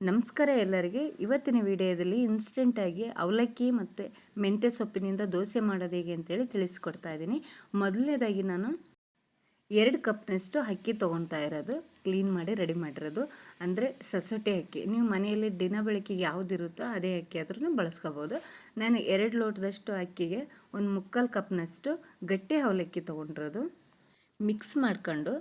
ನಮಸ್ಕಾರ ಎಲ್ಲರಿಗೆ. ಇವತ್ತಿನ ವಿಡಿಯೋದಲ್ಲಿ ಇನ್ಸ್ಟೆಂಟಾಗಿ ಅವಲಕ್ಕಿ ಮತ್ತು ಮೆಂತ್ಯ ಸೊಪ್ಪಿನಿಂದ ದೋಸೆ ಮಾಡೋದು ಹೇಗೆ ಅಂತೇಳಿ ತಿಳಿಸ್ಕೊಡ್ತಾ ಇದ್ದೀನಿ. ಮೊದಲನೇದಾಗಿ ನಾನು ಎರಡು ಕಪ್ನಷ್ಟು ಅಕ್ಕಿ ತೊಗೊಳ್ತಾ ಇರೋದು. ಕ್ಲೀನ್ ಮಾಡಿ ರೆಡಿ ಮಾಡಿರೋದು. ಅಂದರೆ ಸಸೊಟೆ ಅಕ್ಕಿ. ನೀವು ಮನೆಯಲ್ಲಿ ದಿನ ಬೆಳಕಿಗೆ ಯಾವುದಿರುತ್ತೋ ಅದೇ ಅಕ್ಕಿ ಆದ್ರೂ ಬಳಸ್ಕೋಬೋದು. ನಾನು ಎರಡು ಲೋಟದಷ್ಟು ಅಕ್ಕಿಗೆ ಒಂದು ಮುಕ್ಕಾಲು ಕಪ್ನಷ್ಟು ಗಟ್ಟಿ ಅವಲಕ್ಕಿ ತೊಗೊಂಡಿರೋದು. ಮಿಕ್ಸ್ ಮಾಡ್ಕೊಂಡು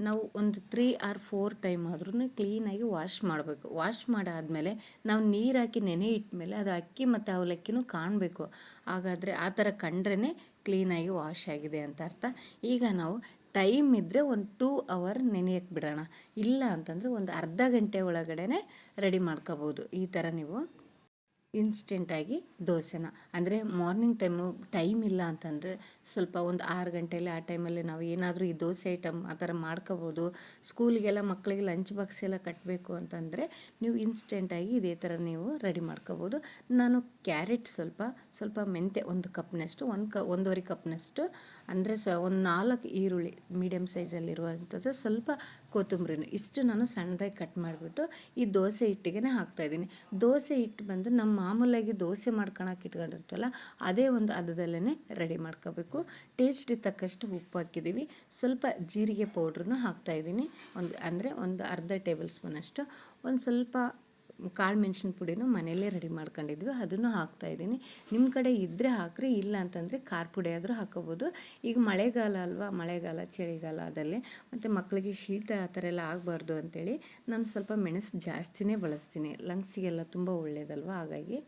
ನಾವು ಒಂದು ತ್ರೀ ಆರ್ ಫೋರ್ ಟೈಮ್ ಆದ್ರೂ ಕ್ಲೀನಾಗಿ ವಾಶ್ ಮಾಡಬೇಕು. ವಾಶ್ ಮಾಡಾದಮೇಲೆ ನಾವು ನೀರು ಹಾಕಿ ನೆನೆ ಇಟ್ಟಮೇಲೆ ಅದು ಅಕ್ಕಿ ಮತ್ತು ಅವಲಕ್ಕಿನೂ ಕಾಣಬೇಕು. ಹಾಗಾದರೆ ಆ ಥರ ಕಂಡ್ರೇ ಕ್ಲೀನಾಗಿ ವಾಶ್ ಆಗಿದೆ ಅಂತ ಅರ್ಥ. ಈಗ ನಾವು ಟೈಮ್ ಇದ್ದರೆ ಒಂದು ಟೂ ಅವರ್ ನೆನೆಯಕ್ಕೆ ಬಿಡೋಣ. ಇಲ್ಲ ಅಂತಂದರೆ ಒಂದು ಅರ್ಧ ಗಂಟೆ ಒಳಗಡೆ ರೆಡಿ ಮಾಡ್ಕೋಬೋದು. ಈ ಥರ ನೀವು ಇನ್ಸ್ಟೆಂಟಾಗಿ ದೋಸೆನ. ಅಂದರೆ ಮಾರ್ನಿಂಗ್ ಟೈಮು ಟೈಮ್ ಇಲ್ಲ ಅಂತಂದರೆ ಸ್ವಲ್ಪ ಒಂದು ಆರು ಗಂಟೆಯಲ್ಲಿ ಆ ಟೈಮಲ್ಲಿ ನಾವು ಏನಾದರೂ ಈ ದೋಸೆ ಐಟಮ್ ಆ ಥರ ಮಾಡ್ಕೋಬೋದು. ಸ್ಕೂಲಿಗೆಲ್ಲ ಮಕ್ಕಳಿಗೆ ಲಂಚ್ ಬಾಕ್ಸ್ ಎಲ್ಲ ಕಟ್ಟಬೇಕು ಅಂತಂದರೆ ನೀವು ಇನ್ಸ್ಟೆಂಟಾಗಿ ಇದೇ ಥರ ನೀವು ರೆಡಿ ಮಾಡ್ಕೋಬೋದು. ನಾನು ಕ್ಯಾರೆಟ್ ಸ್ವಲ್ಪ ಸ್ವಲ್ಪ ಮೆಂತ್ಯ ಒಂದು ಕಪ್ನಷ್ಟು, ಒಂದು ಕ, ಒಂದೂವರೆ ಕಪ್ನಷ್ಟು, ಅಂದರೆ ಸ, ಒಂದು ನಾಲ್ಕು ಈರುಳ್ಳಿ ಮೀಡಿಯಮ್ ಸೈಜಲ್ಲಿರುವಂಥದ್ದು ಸ್ವಲ್ಪ ಕೊತ್ತಂಬರಿನೂ ಇಷ್ಟು ನಾನು ಸಣ್ಣದಾಗಿ ಕಟ್ ಮಾಡಿಬಿಟ್ಟು ಈ ದೋಸೆ ಹಿಟ್ಟಿಗೆ ಹಾಕ್ತಾಯಿದ್ದೀನಿ ದೋಸೆ ಹಿಟ್ಟು ಬಂದು ನಮ್ಮ ಮಾಮೂಲಾಗಿ ದೋಸೆ ಮಾಡ್ಕೊಳಕ್ಕೆ ಇಟ್ಕೊಂಡಿರ್ತೀವಲ್ಲ, ಅದೇ ಒಂದು ಅದದಲ್ಲೇ ರೆಡಿ ಮಾಡ್ಕೋಬೇಕು. ಟೇಸ್ಟಿಗೆ ತಕ್ಕಷ್ಟು ಉಪ್ಪು ಹಾಕಿದ್ದೀವಿ ಸ್ವಲ್ಪ ಜೀರಿಗೆ ಪೌಡ್ರನ್ನು ಹಾಕ್ತಾಯಿದ್ದೀನಿ ಒಂದು ಅಂದರೆ ಒಂದು ಅರ್ಧ ಟೇಬಲ್ ಸ್ಪೂನಷ್ಟು ಒಂದು ಸ್ವಲ್ಪ ಕಾಳು ಮೆಣಸಿನ ಪುಡಿನೂ ಮನೆಯಲ್ಲೇ ರೆಡಿ ಮಾಡ್ಕೊಂಡಿದ್ವಿ, ಅದನ್ನು ಹಾಕ್ತಾಯಿದ್ದೀನಿ ನಿಮ್ಮ ಕಡೆ ಇದ್ದರೆ ಹಾಕ್ರಿ, ಇಲ್ಲ ಅಂತಂದರೆ ಖಾರ ಪುಡಿ ಆದರೂ ಹಾಕೋಬೋದು. ಈಗ ಮಳೆಗಾಲ ಅಲ್ವಾ, ಮಳೆಗಾಲ ಚಳಿಗಾಲದಲ್ಲಿ ಮತ್ತು ಮಕ್ಕಳಿಗೆ ಶೀತ ಆ ಥರ ಎಲ್ಲ ಆಗಬಾರ್ದು ಅಂತೇಳಿ ನಾನು ಸ್ವಲ್ಪ ಮೆಣಸು ಜಾಸ್ತಿನೇ ಬಳಸ್ತೀನಿ. ಲಂಗ್ಸಿಗೆಲ್ಲ ತುಂಬ ಒಳ್ಳೆಯದಲ್ವ ಹಾಗಾಗಿ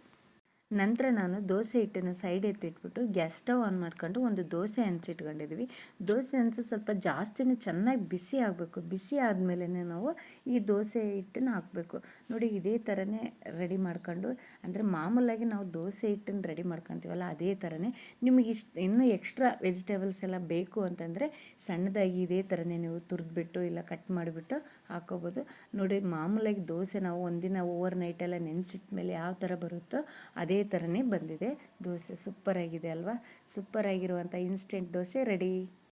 ನಂತರ ನಾನು ದೋಸೆ ಹಿಟ್ಟನ್ನು ಸೈಡ್ ಎತ್ತಿಟ್ಬಿಟ್ಟು ಗ್ಯಾಸ್ ಸ್ಟವ್ ಆನ್ ಮಾಡ್ಕೊಂಡು ಒಂದು ದೋಸೆ ಹಂಚಿಟ್ಕೊಂಡಿದ್ವಿ ದೋಸೆ ಹಂಚು ಸ್ವಲ್ಪ ಜಾಸ್ತಿನೇ ಚೆನ್ನಾಗಿ ಬಿಸಿ ಆಗಬೇಕು. ಬಿಸಿ ಆದಮೇಲೆ ನಾವು ಈ ದೋಸೆ ಹಿಟ್ಟನ್ನು ಹಾಕಬೇಕು. ನೋಡಿ ಇದೇ ಥರನೇ ರೆಡಿ ಮಾಡ್ಕೊಂಡು, ಅಂದರೆ ಮಾಮೂಲಾಗಿ ನಾವು ದೋಸೆ ಹಿಟ್ಟನ್ನು ರೆಡಿ ಮಾಡ್ಕೊತೀವಲ್ಲ ಅದೇ ಥರನೇ ನಿಮಗೆ ಇಷ್ಟು ಇನ್ನೂ ಎಕ್ಸ್ಟ್ರಾ ವೆಜಿಟೇಬಲ್ಸ್ ಎಲ್ಲ ಬೇಕು ಅಂತಂದರೆ ಸಣ್ಣದಾಗಿ ಇದೇ ಥರನೇ ನೀವು ತುರಿದ್ಬಿಟ್ಟು ಇಲ್ಲ ಕಟ್ ಮಾಡಿಬಿಟ್ಟು ಹಾಕೋಬೋದು. ನೋಡಿ ಮಾಮೂಲಾಗಿ ದೋಸೆ ನಾವು ಒಂದಿನ ಓವರ್ ನೈಟೆಲ್ಲ ನೆನೆಸಿಟ್ಮೇಲೆ ಯಾವ ಥರ ಬರುತ್ತೋ ಅದೇ ಅದೇ ಥರನೇ ಬಂದಿದೆ. ದೋಸೆ ಸೂಪರಾಗಿದೆ ಅಲ್ವಾ? ಸೂಪರಾಗಿರುವಂಥ ಇನ್ಸ್ಟೆಂಟ್ ದೋಸೆ ರೆಡಿ